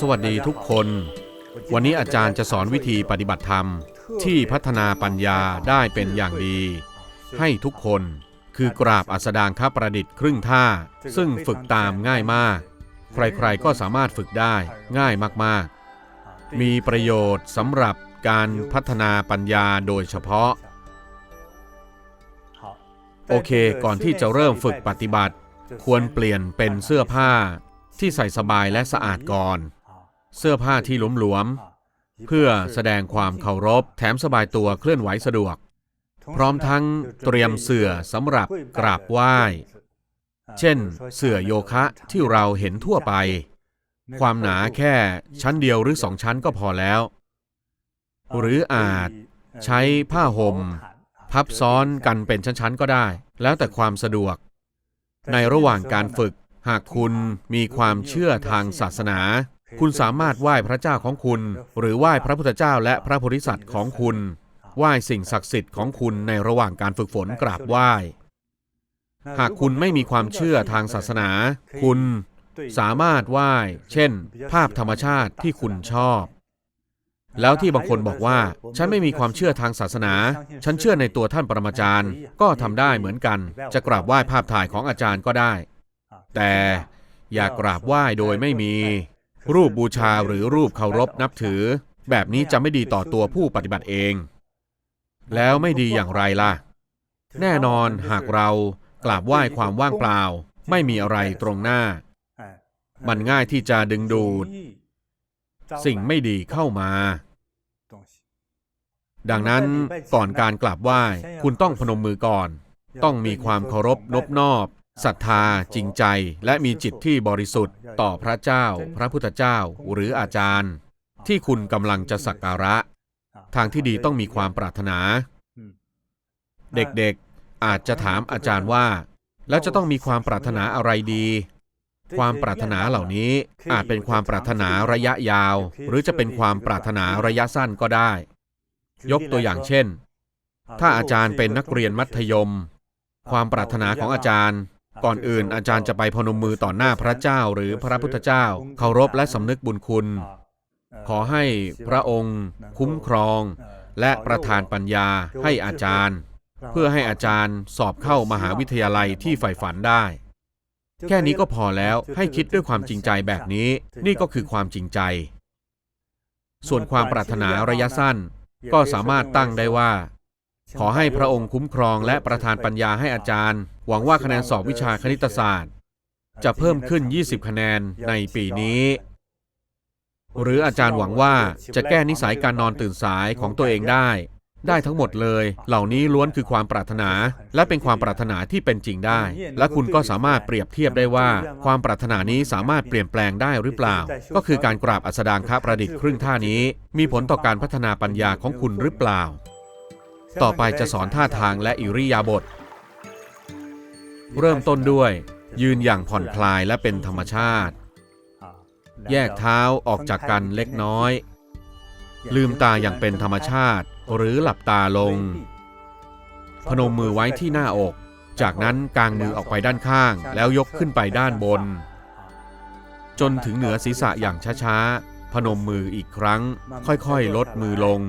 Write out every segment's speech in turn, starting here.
สวัสดีทุกคน วันนี้อาจารย์จะสอนวิธีปฏิบัติธรรม ที่พัฒนาปัญญาได้เป็นอย่างดี ให้ทุกคนคือกราบอัสดางคประดิษฐ์ครึ่งท่า ซึ่งฝึกตามง่ายมาก ใครๆก็สามารถฝึกได้ง่ายมากๆ มีประโยชน์สำหรับการพัฒนาปัญญาโดยเฉพาะ โอเค ก่อนที่จะเริ่มฝึกปฏิบัติ ควรเปลี่ยนเป็นเสื้อผ้าที่ใส่สบายและสะอาดก่อน เสื้อผ้าที่หลวมๆเพื่อแสดงความเคารพ แถมสบายตัวเคลื่อนไหวสะดวก พร้อมทั้งเตรียมเสื่อสำหรับกราบไหว้ เช่น เสื่อโยคะที่เราเห็นทั่วไป ความหนาแค่ชั้นเดียวหรือสองชั้นก็พอแล้ว หรืออาจใช้ผ้าห่มพับซ้อนกันเป็นชั้นๆก็ได้ แล้วแต่ความสะดวก ในระหว่างการฝึกหากคุณมีความเชื่อทางศาสนา คุณสามารถไหว้พระเจ้าของคุณ หรือไหว้พระพุทธเจ้าและพระโพธิสัตว์ของคุณ ไหว้สิ่งศักดิ์สิทธิ์ของคุณในระหว่างการฝึกฝนกราบไหว้ หากคุณไม่มีความเชื่อทางศาสนา คุณสามารถไหว้ เช่น ภาพธรรมชาติที่คุณชอบ แล้วที่บางคนบอกว่า ฉันไม่มีความเชื่อทางศาสนา ฉันเชื่อในตัวท่านปรมาจารย์ ก็ทำได้เหมือนกัน จะกราบไหว้ภาพถ่ายของอาจารย์ก็ได้ แต่อย่ากราบไหว้โดยไม่มี รูปบูชาหรือรูปเคารพนับถือ แบบนี้จะไม่ดีต่อตัวผู้ปฏิบัติเอง แล้วไม่ดีอย่างไรล่ะ แน่นอนหากเรากราบไหว้ความว่างเปล่า ไม่มีอะไรตรงหน้า มันง่ายที่จะดึงดูด สิ่งไม่ดีเข้ามา ดังนั้นก่อนการกราบไหว้คุณต้องพนมมือก่อน ต้องมีความเคารพนบนอบ ศรัทธาจริงใจ และมีจิตที่บริสุทธิ์ ต่อพระเจ้า พระพุทธเจ้า หรืออาจารย์ ที่คุณกำลังจะสักการะ ทางที่ดีต้องมีความปรารถนา เด็กๆอาจจะถามอาจารย์ว่า แล้วจะต้องมีความปรารถนาอะไรดี ความปรารถนาเหล่านี้อาจเป็นความปรารถนาระยะยาว หรือจะเป็นความปรารถนาระยะสั้นก็ได้ ยกตัวอย่างเช่น ถ้าอาจารย์เป็นนักเรียนมัธยม ความปรารถนาของอาจารย์ ก่อนอื่นอาจารย์จะไปพนมมือต่อหน้าพระเจ้าหรือพระพุทธเจ้า เคารพและสำนึกบุญคุณ ขอให้พระองค์ คุ้มครอง และประทานปัญญาให้อาจารย์ เพื่อให้อาจารย์สอบเข้ามหาวิทยาลัยที่ใฝ่ฝันได้ แค่นี้ก็พอแล้วให้คิดด้วยความจริงใจแบบนี้ นี่ก็คือความจริงใจ ส่วนความปรารถนาระยะสั้นก็สามารถตั้งได้ว่า ขอให้พระองค์คุ้มครองและประทานปัญญาให้อาจารย์ หวังว่าคะแนนสอบวิชาคณิตศาสตร์ จะเพิ่มขึ้น 20 คะแนนในปีนี้ หรืออาจารย์หวังว่าจะแก้นิสัยการนอนตื่นสายของตัวเองได้ ได้ทั้งหมดเลย เหล่านี้ล้วนคือความปรารถนา และเป็นความปรารถนาที่เป็นจริงได้ และคุณก็สามารถเปรียบเทียบได้ว่า ความปรารถนานี้สามารถเปลี่ยนแปลงได้หรือเปล่า ก็คือการกราบอัสดางคประดิษฐ์ครึ่งท่านี้ มีผลต่อการพัฒนาปัญญาของคุณหรือเปล่า ต่อไปจะสอนท่าทางและอิริยาบถ เริ่มต้นด้วย ยืนอย่างผ่อนคลายและเป็นธรรมชาติ แยกเท้าออกจากกันเล็กน้อย ลืมตาอย่างเป็นธรรมชาติ หรือหลับตาลง พนมมือไว้ที่หน้าอก จากนั้นกางมือออกไปด้านข้าง แล้วยกขึ้นไปด้านบน จนถึงเหนือศีรษะอย่างช้าๆ พนมมืออีกครั้ง ค่อยๆ ลดมือลง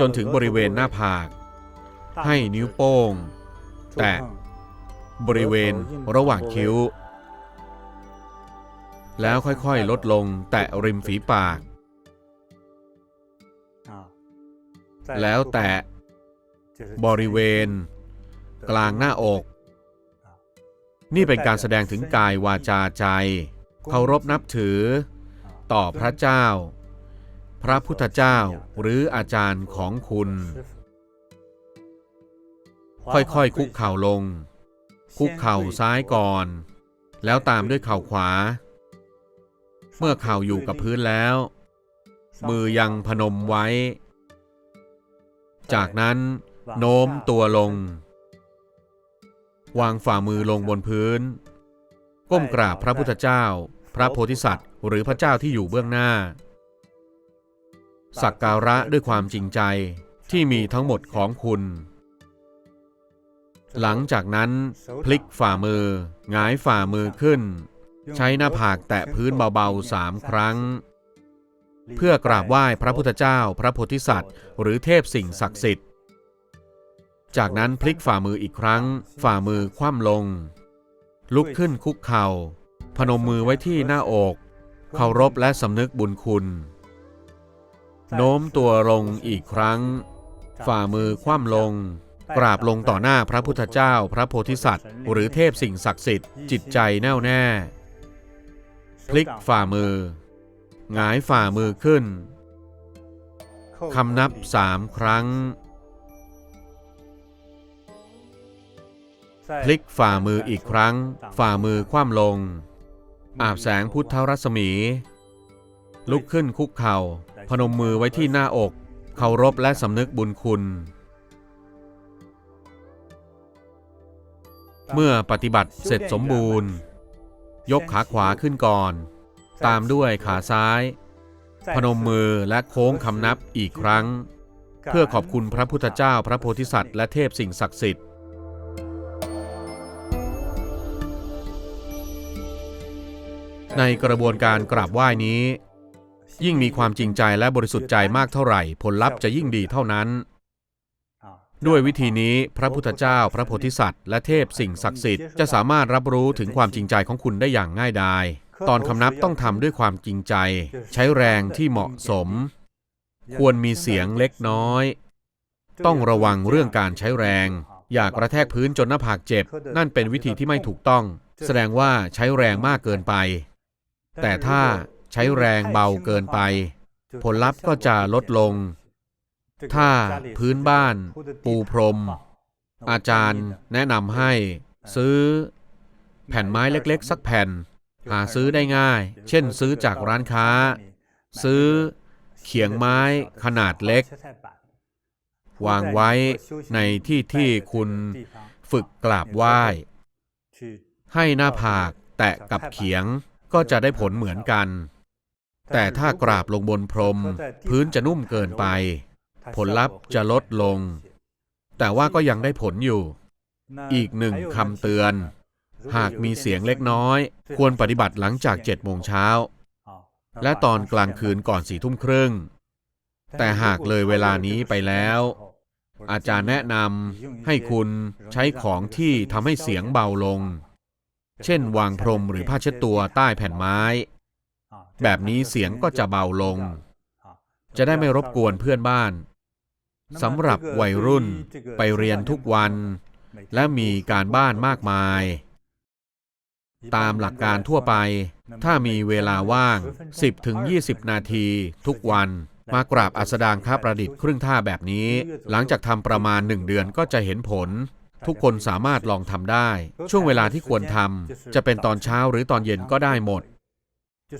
จนถึงบริเวณหน้าผาก ให้นิ้วโป้ง แตะ บริเวณระหว่างคิ้ว แล้วค่อยๆ ลดลงแตะริมฝีปาก แล้วแตะบริเวณ กลางหน้าอก นี่เป็นการแสดงถึงกายวาจาใจ เคารพนับถือ ต่อพระเจ้า พระพุทธเจ้าหรืออาจารย์ของคุณ ค่อยๆ คุกเข่าลง คุกเข่าซ้ายก่อน แล้วตามด้วยเข่าขวา เมื่อเข่าอยู่กับพื้นแล้ว มือยังพนมไว้ จากนั้นโน้มตัวลง วางฝ่ามือลงบนพื้น ก้มกราบพระพุทธเจ้า พระโพธิสัตว์ หรือพระเจ้าที่อยู่เบื้องหน้า สักการะด้วยความจริงใจที่มีทั้งหมดของคุณ หลังจากนั้นพลิกฝ่ามือหงายฝ่ามือขึ้น ใช้หน้าผากแตะพื้นเบาๆสามครั้ง เพื่อกราบไหว้พระพุทธเจ้า พระโพธิสัตว์ หรือเทพสิ่งศักดิ์สิทธิ์ จากนั้นพลิกฝ่ามืออีกครั้ง ฝ่ามือคว่ำลง ลุกขึ้นคุกเข่า พนมมือไว้ที่หน้าอกเคารพและสำนึกบุญคุณ โน้มตัวลงอีกครั้ง ฝ่ามือคว่ำลง กราบลงต่อหน้าพระพุทธเจ้า พระโพธิสัตว์ หรือเทพสิ่งศักดิ์สิทธิ์จิตใจแน่วแน่ พลิกฝ่ามือ หงายฝ่ามือขึ้นคำนับสามครั้ง พลิกฝ่ามืออีกครั้ง ฝ่ามือคว่ำลง อาบแสงพุทธรัศมี ลุกขึ้นคุกเข่า พนมมือไว้ที่หน้าอก เคารพและสำนึกบุญคุณ เมื่อปฏิบัติเสร็จสมบูรณ์ ยกขาขวาขึ้นก่อน ตามด้วยขาซ้าย พนมมือและโค้งคำนับอีกครั้ง เพื่อขอบคุณพระพุทธเจ้าพระโพธิสัตว์และเทพสิ่งศักดิ์สิทธิ์ในกระบวนการกราบไหว้นี้ ยิ่งมีความจริงใจและบริสุทธิ์ใจมากเท่าไหร่ ผลลัพธ์จะยิ่งดีเท่านั้น ด้วยวิธีนี้พระพุทธเจ้า พระโพธิสัตว์ และเทพสิ่งศักดิ์สิทธิ์ จะสามารถรับรู้ถึงความจริงใจของคุณได้อย่างง่ายดาย ตอนคำนับต้องทำด้วยความจริงใจ ใช้แรงที่เหมาะสม ควรมีเสียงเล็กน้อย ต้องระวังเรื่องการใช้แรง อย่ากระแทกพื้นจนหน้าผากเจ็บ นั่นเป็นวิธีที่ไม่ถูกต้อง แสดงว่าใช้แรงมากเกินไป แต่ถ้าใช้แรงเบาเกินไป ผลลัพธ์ก็จะลดลง ถ้าพื้นบ้านปูพรม อาจารย์แนะนำให้ซื้อแผ่นไม้เล็ก ๆ สักแผ่น หาซื้อได้ง่าย เช่นซื้อจากร้านค้า ซื้อเขียงไม้ขนาดเล็ก วางไว้ในที่ที่คุณฝึกกราบไหว้ ให้หน้าผากแตะกับเขียงก็จะได้ผลเหมือนกัน แต่ถ้ากราบลงบนพรม พื้นจะนุ่มเกินไป ผลลัพธ์จะลดลง แต่ว่าก็ยังได้ผลอยู่ อีกหนึ่งคำเตือน หากมีเสียงเล็กน้อย ควรปฏิบัติหลังจาก7โมงเช้า และตอนกลางคืนก่อนสี่ทุ่มครึ่ง แต่หากเลยเวลานี้ไปแล้ว อาจารย์แนะนำให้คุณใช้ของที่ทำให้เสียงเบาลง เช่น วางพรมหรือผ้าเช็ดตัวใต้แผ่นไม้ แบบนี้เสียงก็จะเบาลงจะได้ไม่รบกวนเพื่อนบ้าน สำหรับวัยรุ่นไปเรียนทุกวัน และมีการบ้านมากมาย ตามหลักการทั่วไป ถ้ามีเวลาว่าง 10-20 นาทีทุกวัน มากราบอัสดางค้าประดิษฐ์ครึ่งท่าแบบนี้ หลังจากทำประมาณหนึ่งเดือนก็จะเห็นผล ทุกคนสามารถลองทำได้ ช่วงเวลาที่ควรทำจะเป็นตอนเช้าหรือตอนเย็นก็ได้หมด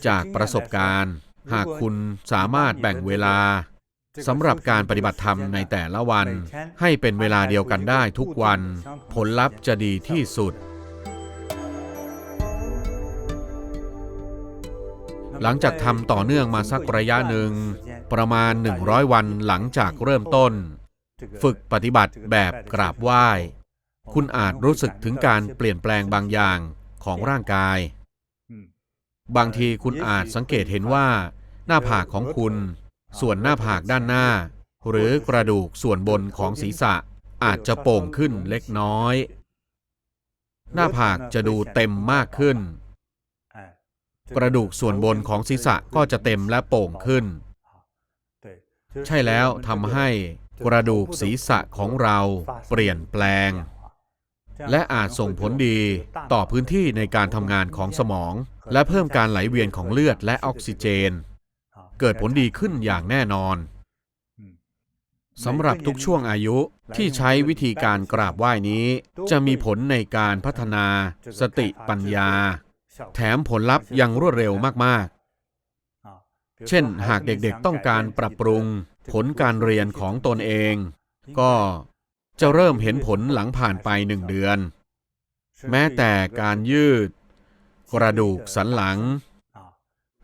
จากประสบการณ์ หากคุณสามารถแบ่งเวลา สำหรับการปฏิบัติธรรมในแต่ละวัน ให้เป็นเวลาเดียวกันได้ทุกวัน ผลลัพธ์จะดีที่สุด หลังจากทำต่อเนื่องมาสักระยะหนึ่ง ประมาณ 100 วันหลังจากเริ่มต้น ฝึกปฏิบัติแบบกราบไหว้ คุณอาจรู้สึกถึงการเปลี่ยนแปลงบางอย่างของร่างกาย บางทีคุณอาจสังเกตเห็นว่า หน้าผากของคุณ ส่วนหน้าผากด้านหน้า หรือกระดูกส่วนบนของศีรษะอาจจะโป่งขึ้นเล็กน้อย หน้าผากจะดูเต็มมากขึ้น กระดูกส่วนบนของศีรษะก็จะเต็มและโป่งขึ้น ใช่แล้วทำให้กระดูกศีรษะของเราเปลี่ยนแปลง และอาจส่งผลดีต่อพื้นที่ในการทำงานของสมอง และเพิ่มการไหลเวียนของเลือดและออกซิเจน เกิดผลดีขึ้นอย่างแน่นอนสำหรับทุกช่วงอายุที่ใช้วิธีการกราบไหว้นี้ จะมีผลในการพัฒนา สติปัญญา แถมผลลัพธ์ยังรวดเร็วมากๆ เช่น หากเด็กๆต้องการปรับปรุง ผลการเรียนของตนเอง ก็จะเริ่มเห็นผลหลังผ่านไปหนึ่งเดือน แม้แต่การยืด กระดูกสันหลัง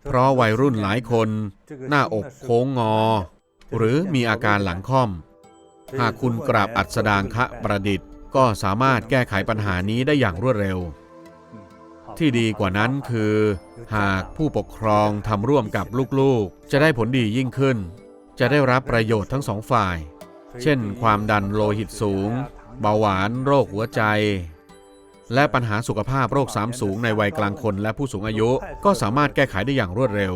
เพราะวัยรุ่นหลายคน หน้าอกโค้งงอ หรือมีอาการหลังค่อม หากคุณกราบอัดสดางคะประดิษฐ์ ก็สามารถแก้ไขปัญหานี้ได้อย่างรวดเร็ว ที่ดีกว่านั้นคือ หากผู้ปกครองทำร่วมกับลูกๆ จะได้ผลดียิ่งขึ้น จะได้รับประโยชน์ทั้งสองฝ่าย เช่น ความดันโลหิตสูง เบาหวาน โรคหัวใจ และปัญหาสุขภาพโรคสามสูงในวัยกลางคนและผู้สูงอายุ ก็สามารถแก้ไขได้อย่างรวดเร็ว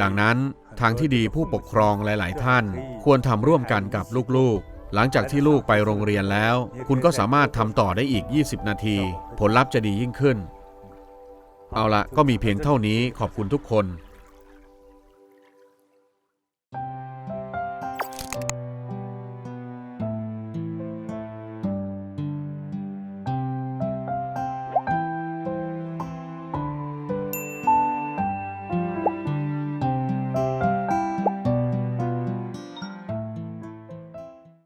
ดังนั้นทางที่ดีผู้ปกครองหลาย ๆ ท่าน ควรทำร่วมกันกับลูก ๆหลังจากที่ลูกไปโรงเรียนแล้ว คุณก็สามารถทำต่อได้อีก 20 นาที ผลลัพธ์จะดียิ่งขึ้น เอาละก็มีเพียงเท่านี้ขอบคุณทุกคน